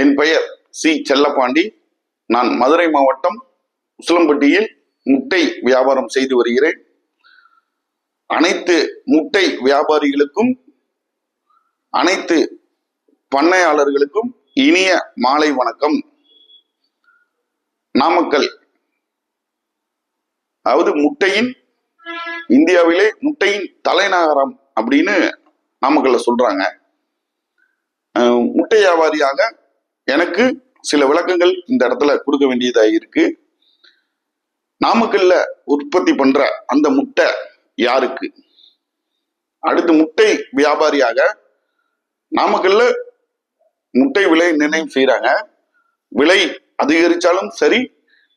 என் பெயர் சி செல்லப்பாண்டி. நான் மதுரை மாவட்டம் உசிலம்பட்டியில் முட்டை வியாபாரம் செய்து வருகிறேன். அனைத்து முட்டை வியாபாரிகளுக்கும் அனைத்து பண்ணையாளர்களுக்கும் இனிய மாலை வணக்கம். நாமக்கல் அதாவது முட்டையின் இந்தியாவிலே முட்டையின் தலைநகரம் அப்படின்னு நாமக்கல்ல சொல்றாங்க. முட்டை வியாபாரியாக எனக்கு சில விளக்கங்கள் இந்த இடத்துல கொடுக்க வேண்டியதா இருக்கு. நாமக்கல்ல உற்பத்தி பண்ற அந்த முட்டை யாருக்கு? அடுத்து முட்டை வியாபாரியாக நாமக்கல்ல முட்டை விலை நிர்ணயம் செய்யறாங்க விலை அதிகரிச்சாலும் சரி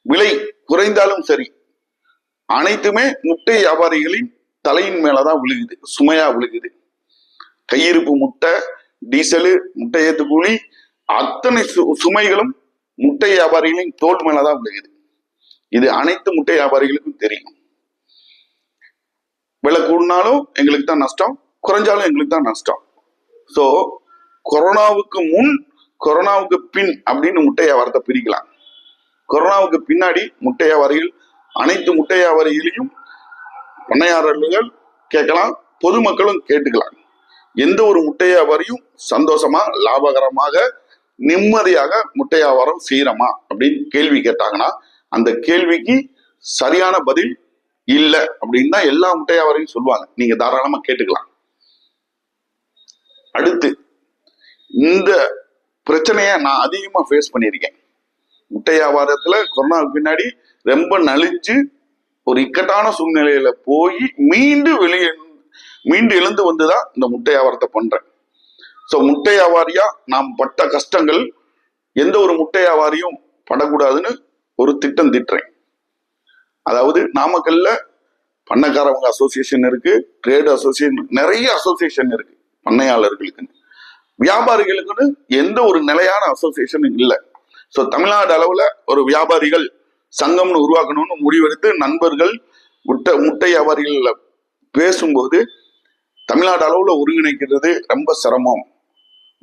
விலை குறைந்தாலும் சரி அனைத்துமே முட்டை வியாபாரிகளின் தலையின் மேலதான் விழுகுது சுமையா விழுகுது. கையிருப்பு முட்டை டீசலு முட்டை ஏத்து கூலி அத்தனை சு- சுமைகளும் முட்டை வியாபாரிகளின் தோல் மேலதான் விழுகுது. இது அனைத்து முட்டை வியாபாரிகளுக்கும் தெரியும். விலை கூடினாலும் எங்களுக்கு தான் நஷ்டம் குறைஞ்சாலும் எங்களுக்கு தான் நஷ்டம். ஸோ கொரோனாவுக்கு முன் கொரோனாவுக்கு பின் அப்படின்னு முட்டை வியாபாரத்தை பிரிக்கலாம். கொரோனாவுக்கு பின்னாடி முட்டை வியாபாரிகள் அனைத்து முட்டை வியாபாரிகளையும் பண்ணையாளர்கள் கேட்கலாம் பொதுமக்களும் கேட்டுக்கலாம். எந்த ஒரு முட்டை வியாபாரியும் சந்தோஷமா லாபகரமாக நிம்மதியாக முட்டை வியாபாரம் செய்யறோமா அப்படின்னு கேள்வி கேட்டாங்கன்னா அந்த கேள்விக்கு சரியான பதில் இல்லை அப்படின்னு தான் எல்லா முட்டை சொல்லுவாங்க. நீங்க தாராளமா கேட்டுக்கலாம். அடுத்து இந்த பிரச்சனையை நான் அதிகமா ஃபேஸ் பண்ணியிருக்கேன். முட்டை கொரோனாவுக்கு பின்னாடி ரொம்ப நலிஞ்சு ஒரு இக்கட்டான சூழ்நிலையில போய் மீண்டும் வெளியே மீண்டு எழுந்து வந்துதான் இந்த முட்டை வியாபாரத்தை பண்றேன். ஸோ முட்டை வியாபாரியா நாம் பட்ட கஷ்டங்கள் எந்த ஒரு முட்டை வியாபாரியும் படக்கூடாதுன்னு ஒரு திட்டம் திட்டுறேன். அதாவது நாமக்கல்ல பண்ணக்காரவங்க அசோசியேஷன் இருக்கு ட்ரேட் அசோசியேஷன் நிறைய அசோசியேஷன் இருக்கு பண்ணையாளர்களுக்குன்னு. வியாபாரிகளுக்குன்னு எந்த ஒரு நிலையான அசோசியேஷனும் இல்லை. ஸோ தமிழ்நாடு அளவில் ஒரு வியாபாரிகள் சங்கம்னு உருவாக்கணும்னு முடிவெடுத்து நண்பர்கள் முட்டை முட்டை வியாபாரிகள் பேசும்போது தமிழ்நாடு அளவில் ஒருங்கிணைக்கிறது ரொம்ப சிரமம்.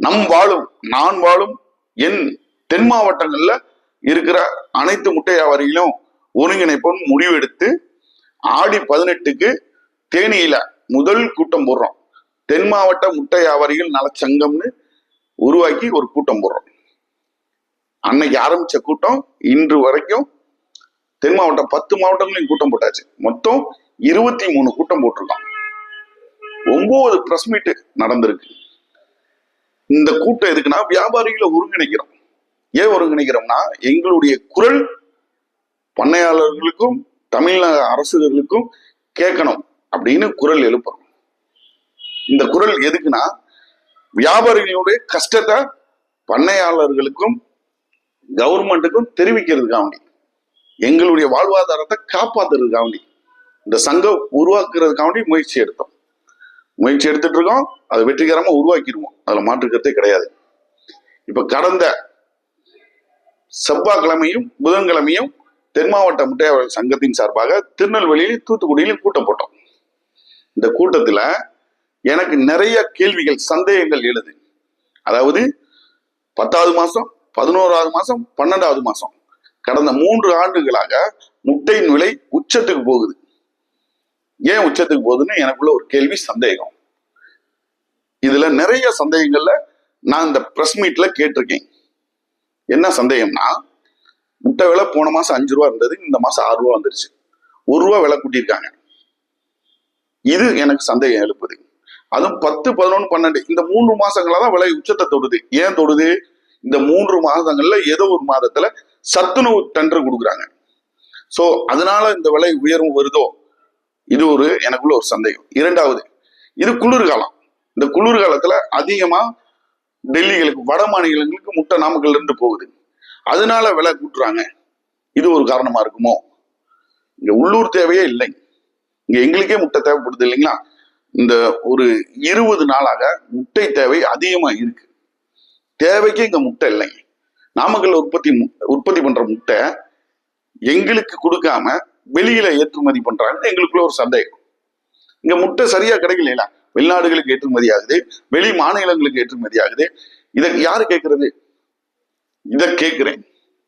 நம் வாழும் நான் வாழும் என் தென் மாவட்டங்கள்ல இருக்கிற அனைத்து முட்டை வியாபாரிகளும் ஒருங்கிணைப்போம் முடிவெடுத்து ஆடி பதினெட்டுக்கு தேனியில முதல் கூட்டம் போடுறோம். தென் மாவட்ட முட்டை வியாபாரிகள் நலச்சங்கம்னு உருவாக்கி ஒரு கூட்டம் போடுறோம். அன்னைக்கு ஆரம்பிச்ச கூட்டம் இன்று வரைக்கும் தென் மாவட்டம் பத்து மாவட்டங்களையும் கூட்டம் போட்டாச்சு. மொத்தம் இருபத்தி மூணு கூட்டம் போட்டிருக்கோம். ஒன்பது பிரஸ் மீட் நடந்திருக்கு. இந்த கூட்டம் எதுக்குன்னா வியாபாரிகளை ஒருங்கிணைக்கிறோம். ஏன் ஒருங்கிணைக்கிறோம்னா எங்களுடைய குரல் பண்ணையாளர்களுக்கும் தமிழக அரசுகளுக்கும் கேட்கணும் அப்படின்னு குரல் எழுப்புறோம். இந்த குரல் எதுக்குன்னா வியாபாரிகளுடைய கஷ்டத்தை பண்ணையாளர்களுக்கும் கவர்மெண்ட்டுக்கும் தெரிவிக்கிறதுக்காண்டி எங்களுடைய வாழ்வாதாரத்தை காப்பாத்துறதுக்காண்டி இந்த சங்கம் உருவாக்குறதுக்காண்டி முயற்சி எடுத்தோம். முயற்சி எடுத்துட்டு இருக்கோம் அதை வெற்றிகரமா உருவாக்கிடுவோம். அதுல மாற்றுக்கிறதே கிடையாது. இப்ப கடந்த செவ்வாய்க்கிழமையும் புதன்கிழமையும் தென் மாவட்ட முட்டையாளர் சங்கத்தின் சார்பாக திருநெல்வேலியில் தூத்துக்குடியிலும் கூட்டம் போட்டோம். இந்த கூட்டத்துல எனக்கு நிறைய கேள்விகள் சந்தேகங்கள் எழுது. அதாவது பத்தாவது மாசம் பதினோராவது மாசம் பன்னெண்டாவது மாசம். கடந்த மூன்று ஆண்டுகளாக முட்டையின் விலை உச்சத்துக்கு போகுது. ஏன் உச்சத்துக்கு போகுதுன்னு எனக்குள்ள ஒரு கேள்வி சந்தேகம். இதுல நிறைய சந்தேகங்கள்ல நான் இந்த ப்ரெஸ் மீட்ல கேட்டிருக்கேன். என்ன சந்தேகம்னா முட்டை விலை போன மாசம் அஞ்சு ரூபா இருந்தது இந்த மாசம் ஆறு ரூபா வந்துருச்சு. ஒரு ரூபா விலை கூட்டியிருக்காங்க. இது எனக்கு சந்தேகம் எழுப்புது. அதுவும் பத்து பதினொன்று பன்னெண்டு இந்த மூன்று மாசங்களா தான் விலை உச்சத்தை தொடுது. ஏன் தொடுது? இந்த மூன்று மாதங்கள்ல ஏதோ ஒரு மாதத்துல சத்துணவு டெண்டர் கொடுக்குறாங்க. ஸோ அதனால இந்த விலை உயர்வு வருதோ? இது ஒரு எனக்குள்ள ஒரு சந்தேகம். இரண்டாவது இது குளிர்காலம். இந்த குளிர்காலத்துல அதிகமா டெல்லிகளுக்கு வட மாநிலங்களுக்கு முட்டை நாமக்கல் இருந்து போகுது. அதனால விலை கூட்டுறாங்க. இது ஒரு காரணமா இருக்குமோ? இங்க உள்ளூர் தேவையே இல்லை. இங்க எங்களுக்கே முட்டை தேவைப்படுது இல்லைங்களா? இந்த ஒரு இருபது நாளாக முட்டை தேவை அதிகமா இருக்கு. தேவைக்கு இங்க முட்டை இல்லைங்க நாமக்கல் உற்பத்தி மு- உற்பத்தி பண்ற முட்டை எங்களுக்கு கொடுக்காம வெளியில ஏற்றுமதி பண்றாங்கன்னு எங்களுக்குள்ள ஒரு சந்தேகம். இங்க முட்டை சரியா கிடைக்கல வெளிநாடுகளுக்கு ஏற்றுமதி ஆகுது வெளி மாநிலங்களுக்கு ஏற்றுமதி ஆகுது. இதை யாரு கேட்கறது இதை கேட்கிறேன்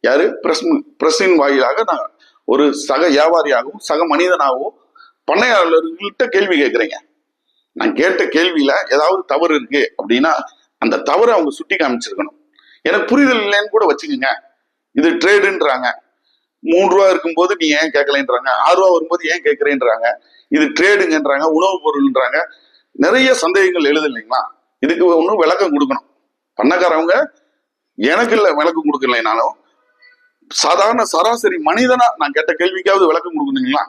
யாரு? பிரஸ் பிரஸின் வாயிலாக நான் ஒரு சக வியாபாரியாகவும் சக மனிதனாகவும் பண்ணையாளர்கள்ட்ட கேள்வி கேட்குறீங்க நான் கேட்ட கேள்வியில ஏதாவது தவறு இருக்கு அப்படின்னா அந்த தவறை அவங்க சுட்டி காமிச்சிருக்கணும். எனக்கு புரிதல் இல்லைன்னு கூட வச்சுக்கோங்க. இது ட்ரேடுன்றாங்க மூணு ரூபா இருக்கும்போது நீ ஏன் கேட்கலைன்றாங்க. ஆறு ரூபா வரும்போது ஏன் கேட்கறேன்றாங்க. இது ட்ரேடுங்கன்றாங்க உணவுப் பொருள்ன்றாங்க. நிறைய சந்தேகங்கள் எழுது இல்லைங்களா? இதுக்கு ஒன்றும் விளக்கம் கொடுக்கணும். பண்ணக்காரவங்க எனக்கு இல்லை விளக்கம் கொடுக்கலைனாலும் சாதாரண சராசரி மனிதனா நான் கேட்ட கேள்விக்காவது விளக்கம் கொடுக்கணுங்களா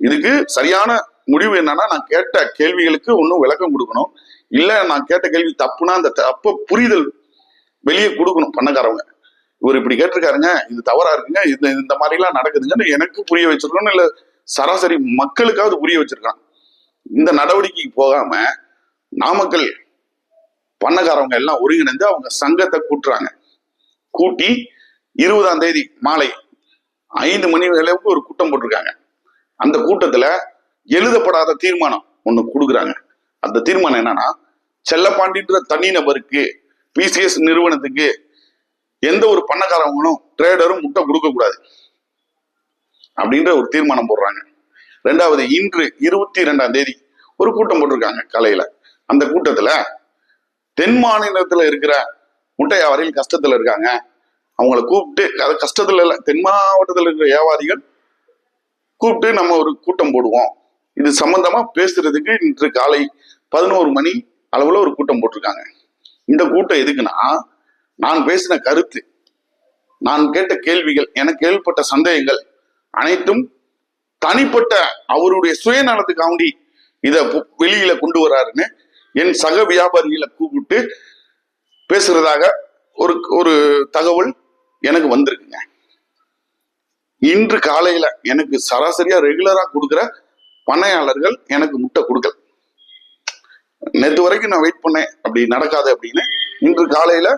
இதுக்கு சரியான முடிவு என்னன்னா நான் கேட்ட கேள்விகளுக்கு ஒன்றும் விளக்கம் கொடுக்கணும். இல்லை நான் கேட்ட கேள்வி தப்புனா அந்த தப்ப புரிதல் வெளியே கொடுக்கணும் பண்ணக்காரவங்க. இவர் இப்படி கேட்டிருக்காருங்க இது தவறா இருக்குங்க இந்த இந்த மாதிரிலாம் நடக்குதுங்கன்னு எனக்கு புரிய வச்சிருக்கணும் இல்ல சராசரி மக்களுக்காவது புரிய வச்சிருக்கான். இந்த நடவடிக்கைக்கு போகாம நாமக்கல் பண்ணக்காரவங்க எல்லாம் ஒருங்கிணைந்து அவங்க சங்கத்தை கூட்டுறாங்க. கூட்டி இருபதாம் தேதி மாலை ஐந்து மணி அளவுக்கு ஒரு கூட்டம் போட்டிருக்காங்க. அந்த கூட்டத்துல எழுதப்படாத தீர்மானம் ஒண்ணு கொடுக்குறாங்க. அந்த தீர்மானம் என்னன்னா செல்லப்பாண்டின்ற தனிநபருக்கு பிசிஎஸ் நிறுவனத்துக்கு எந்த ஒரு பண்ணக்காரவங்களும் ட்ரேடரும் முட்டை கொடுக்க கூடாது. அப்படின்ற ஒரு தீர்மானம் போடுறாங்க. ரெண்டாவது இன்று இருபத்தி ரெண்டாம் தேதி ஒரு கூட்டம் போட்டிருக்காங்க காலையில. அந்த கூட்டத்துல தென் மாநிலத்துல இருக்கிற முட்டை வியாபாரிகள் கஷ்டத்துல இருக்காங்க. அவங்கள கூப்பிட்டு அது கஷ்டத்துல இல்ல தென் மாவட்டத்தில் இருக்கிற வியாபாரிகள் கூப்பிட்டு நம்ம ஒரு கூட்டம் போடுவோம். இது சம்பந்தமா பேசுறதுக்கு இன்று காலை பதினோரு மணி அளவுல ஒரு கூட்டம் போட்டிருக்காங்க. இந்த கூட்டம் எதுக்குன்னா நான் பேசின கருத்து நான் கேட்ட கேள்விகள் எனக்கு ஏற்பட்ட சந்தேகங்கள் அனைத்தும் தனிப்பட்ட அவருடைய சுயநலத்துக்காண்டி இதை பு- வெளியில கொண்டு வராருன்னு என் சக வியாபாரிகளை கூப்பிட்டு பேசுறதாக ஒரு ஒரு தகவல் எனக்கு வந்திருக்குங்க. இன்று காலையில எனக்கு சராசரியா ரெகுலரா கொடுக்குற பண்ணையாளர்கள் எனக்கு முட்டை கொடுக்கல. நேற்று வரைக்கும் நான் வெயிட் பண்ணேன் அப்படி நடக்காது அப்படின்னு இன்று காலையில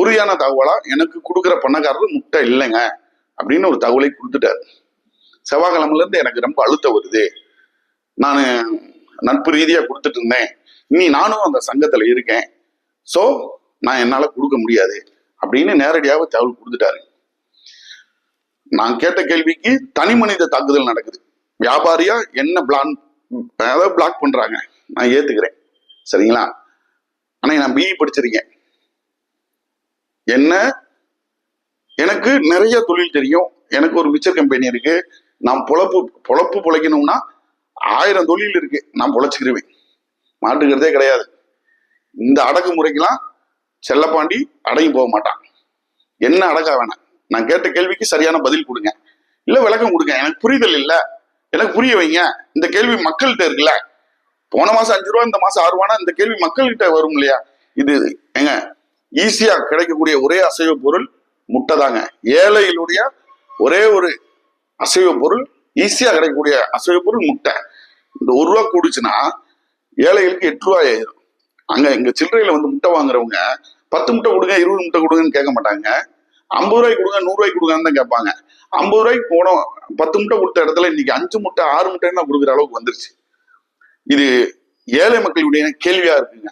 உறுதியான தகவலா எனக்கு கொடுக்குற பணக்காரர் முட்டை இல்லைங்க அப்படின்னு ஒரு தகவலை கொடுத்துட்டாரு. செவ்வாய்க்கிழமைல இருந்து எனக்கு ரொம்ப அழுத்தம் வருது. நான் நட்பு ரீதியா கொடுத்துட்டு இருந்தேன். இனி நானும் அந்த சங்கத்துல இருக்கேன். சோ நான் என்னால கொடுக்க முடியாது அப்படின்னு நேரடியாக தகவல் கொடுத்துட்டாரு. நான் கேட்ட கேள்விக்கு தனி மனித தாக்குதல் நடக்குது. வியாபாரியா என்ன பிளான் அதாவது பிளாக் பண்றாங்க. நான் ஏத்துக்கிறேன். சரிங்களா? ஆனா நான் பிஇ படிச்சிருக்கேன். என்ன? எனக்கு நிறைய தொழில் தெரியும். எனக்கு ஒரு மிச்சர் கம்பெனி இருக்கு. நான் பொழப்பு பொழப்பு பொழைக்கணும்னா ஆயிரம் தொழில் இருக்கு. நான் பொழைச்சிக்கிருவேன். மாட்டுக்கிறதே கிடையாது. இந்த அடக்குமுறைக்கெல்லாம் செல்லப்பாண்டி அடங்கி போக மாட்டான். என்ன அடக்கா வேணாம் நான் கேட்ட கேள்விக்கு சரியான பதில் கொடுங்க. இல்லை விளக்கம் கொடுங்க. எனக்கு புரிதல் இல்லை. எனக்கு புரிய வைங்க. இந்த கேள்வி மக்கள்கிட்ட இருக்குல்ல? போன மாசம் அஞ்சு ரூபா இந்த மாசம் ஆறு ரூபானா இந்த கேள்வி மக்கள்கிட்ட வரும் இல்லையா? இது ஏங்க ஈஸியா கிடைக்கக்கூடிய ஒரே அசைவ பொருள் முட்டை தாங்க ஏழையிலுடைய ஒரே ஒரு அசைவ பொருள் ஈஸியா கிடைக்கக்கூடிய அசைவ பொருள் முட்டை. இந்த ஒரு ரூபா கூடுச்சுன்னா ஏழைகளுக்கு எட்டு ரூபாய் ஆயிரும். அங்க எங்க சில்லறையில வந்து முட்டை வாங்குறவங்க பத்து முட்டை கொடுங்க இருபது முட்டை கொடுங்கன்னு கேட்க மாட்டாங்க. ஐம்பது ரூபாய்க்கு கொடுங்க நூறு ரூபாய்க்கு கொடுங்கன்னு தான் கேட்பாங்க. ஐம்பது ரூபாய்க்கு போனோம் பத்து முட்டை கொடுத்த இடத்துல இன்னைக்கு அஞ்சு முட்டை ஆறு முட்டைன்னு கொடுக்குற அளவுக்கு வந்துருச்சு. இது ஏழை மக்களுடைய கேள்வியா இருக்குங்க.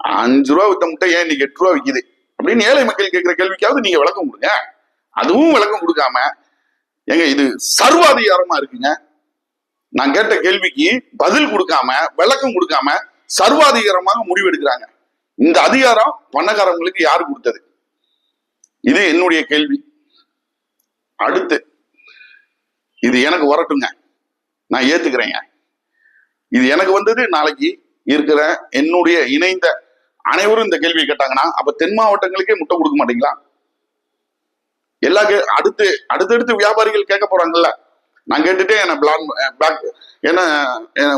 அஞ்சு ரூபா வித்த முட்டை ஏன் இன்னைக்கு எட்டு ரூபா விற்கிது அப்படின்னு ஏழை மக்கள் கேட்கிற கேள்விக்காவது நீங்க விளக்கம் கொடுங்க. அதுவும் விளக்கம் கொடுக்காம ஏங்க இது சர்வாதிகாரமா இருக்குங்க. நான் கேட்ட கேள்விக்கு பதில் கொடுக்காம விளக்கம் கொடுக்காம சர்வாதிகாரமாக முடிவெடுக்கிறாங்க. இந்த அதிகாரம் பணக்காரங்களுக்கு யாரு கொடுத்தது? இது என்னுடைய கேள்வி. அடுத்து இது எனக்கு வரட்டுங்க. நான் ஏத்துக்கிறேங்க. இது எனக்கு வந்தது நாளைக்கு இருக்கிற என்னுடைய இணைந்த அனைவரும் இந்த கேள்வியை கேட்டாங்கன்னா அப்ப தென் மாவட்டங்களுக்கே முட்டை கொடுக்க மாட்டீங்களா? எல்லா அடுத்து அடுத்தடுத்து வியாபாரிகள் கேட்க போறாங்கல்ல. நான் கேட்டுட்டே என்ன பிளான் பிளாக் என்ன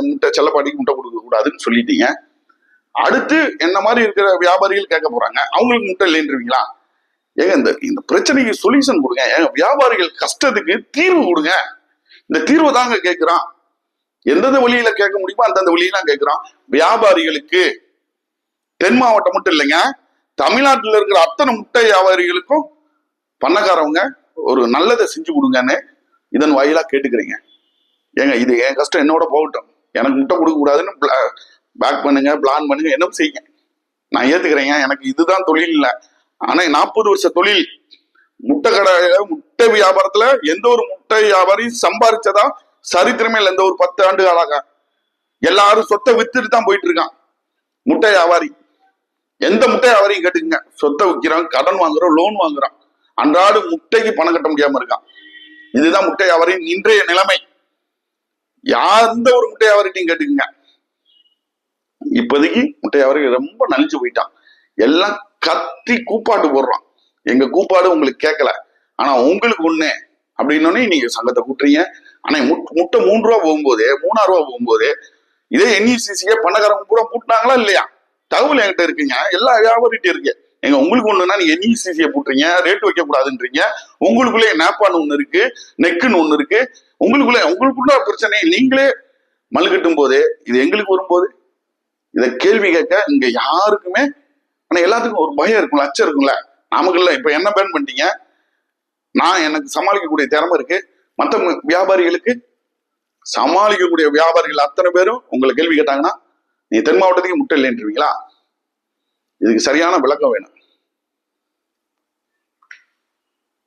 முட்டை செல்லப்பாடிக்கு முட்டை கொடுக்க கூடாதுன்னு சொல்லிட்டீங்க. அடுத்து என்ன மாதிரி இருக்கிற வியாபாரிகள் கேட்க போறாங்க அவங்களுக்கு முட்டை இல்லைன்றீங்களா? ஏங்க இந்த இந்த பிரச்சனைக்கு சொல்யூஷன் கொடுங்க. ஏங்க வியாபாரிகள் கஷ்டத்துக்கு தீர்வு கொடுங்க. இந்த தீர்வு தாங்க கேட்கிறான். எந்தெந்த வழியில கேட்க முடியுமோ அந்தந்த வழியெல்லாம் கேட்கிறான். வியாபாரிகளுக்கு தென் மாவட்டம் மட்டும் இல்லைங்க. தமிழ்நாட்டில் இருக்கிற அத்தனை முட்டை வியாபாரிகளுக்கும் பண்ணக்காரவங்க ஒரு நல்லதை செஞ்சு கொடுங்கன்னு இதன் வாயிலாக கேட்டுக்கிறீங்க. ஏங்க இது என் கஷ்டம் என்னோட போகட்டும். எனக்கு முட்டை கொடுக்க கூடாதுன்னு பேக் பண்ணுங்க பிளான் பண்ணுங்க என்ன செய்யுங்க. நான் ஏத்துக்கிறேங்க எனக்கு இதுதான் தொழில் இல்லை. ஆனா நாற்பது வருஷ தொழில் முட்டை கடையில முட்டை வியாபாரத்துல எந்த ஒரு முட்டை வியாபாரி சம்பாரிச்சதா சரித்திரமே இல்லை. இந்த ஒரு பத்து ஆண்டு காலாக. எல்லாரும் சொத்தை வித்துட்டு தான் போயிட்டு இருக்கான். முட்டை வியாபாரி. எந்த முட்டையை அவரையும் கேட்டுக்கங்க. சொத்தை விற்கிறான் கடன் வாங்குறான் லோன் வாங்குறான். அன்றாடு முட்டைக்கு பணம் கட்ட முடியாம இருக்கான். இதுதான் முட்டை வியாபாரியின் இன்றைய நிலைமை. எந்த ஒரு முட்டை வியாபாரிட்டையும் கேட்டுக்குங்க. இப்போதைக்கு முட்டை வியாபாரி ரொம்ப நலிஞ்சு போயிட்டான். எல்லாம் கத்தி கூப்பாட்டு போடுறான். எங்க கூப்பாடு உங்களுக்கு கேட்கல. ஆனா உங்களுக்கு ஒண்ணு. அப்படின்னோடனே நீங்க சங்கத்தை கூட்டுறீங்க. ஆனா முட்- முட்டை மூன்று ரூபா போகும்போது மூணாறு ரூபா போகும்போது இதே என்இசிசியை என்இசிசியே பணக்காரங்க கூட கூட்டினாங்களா இல்லையா? தகவல் என்கிட்ட இருக்குங்க. எல்லா வியாபாரிட்டையும் இருக்கு. எங்க உங்களுக்கு ஒண்ணுன்னா நீங்க E என்இசிசியை போட்டுறீங்க ரேட் வைக்க கூடாதுன்றீங்க உங்களுக்குள்ளே நேப்பான்னு ஒண்ணு இருக்கு. நெக்குன்னு ஒண்ணு இருக்கு. உங்களுக்குள்ள உங்களுக்குள்ள பிரச்சனை நீங்களே மல்கட்டும் போது இது எங்களுக்கு வரும்போது இதை கேள்வி கேட்க இங்க யாருக்குமே ஆனா எல்லாத்துக்கும் ஒரு பயம் இருக்கும்ல அச்சம் இருக்கும்ல. நாமக்கல்ல இப்ப என்ன பேன் பண்ணிட்டீங்க? நான் எனக்கு சமாளிக்கக்கூடிய திறமை இருக்கு. மற்ற வியாபாரிகளுக்கு சமாளிக்கக்கூடிய வியாபாரிகள் அத்தனை பேரும் உங்களை கேள்வி கேட்டாங்கன்னா நீ தென் மாவட்டத்துக்கு முட்டை இல்லைன்றீங்களா இதுக்கு சரியான விளக்கம் வேணும்.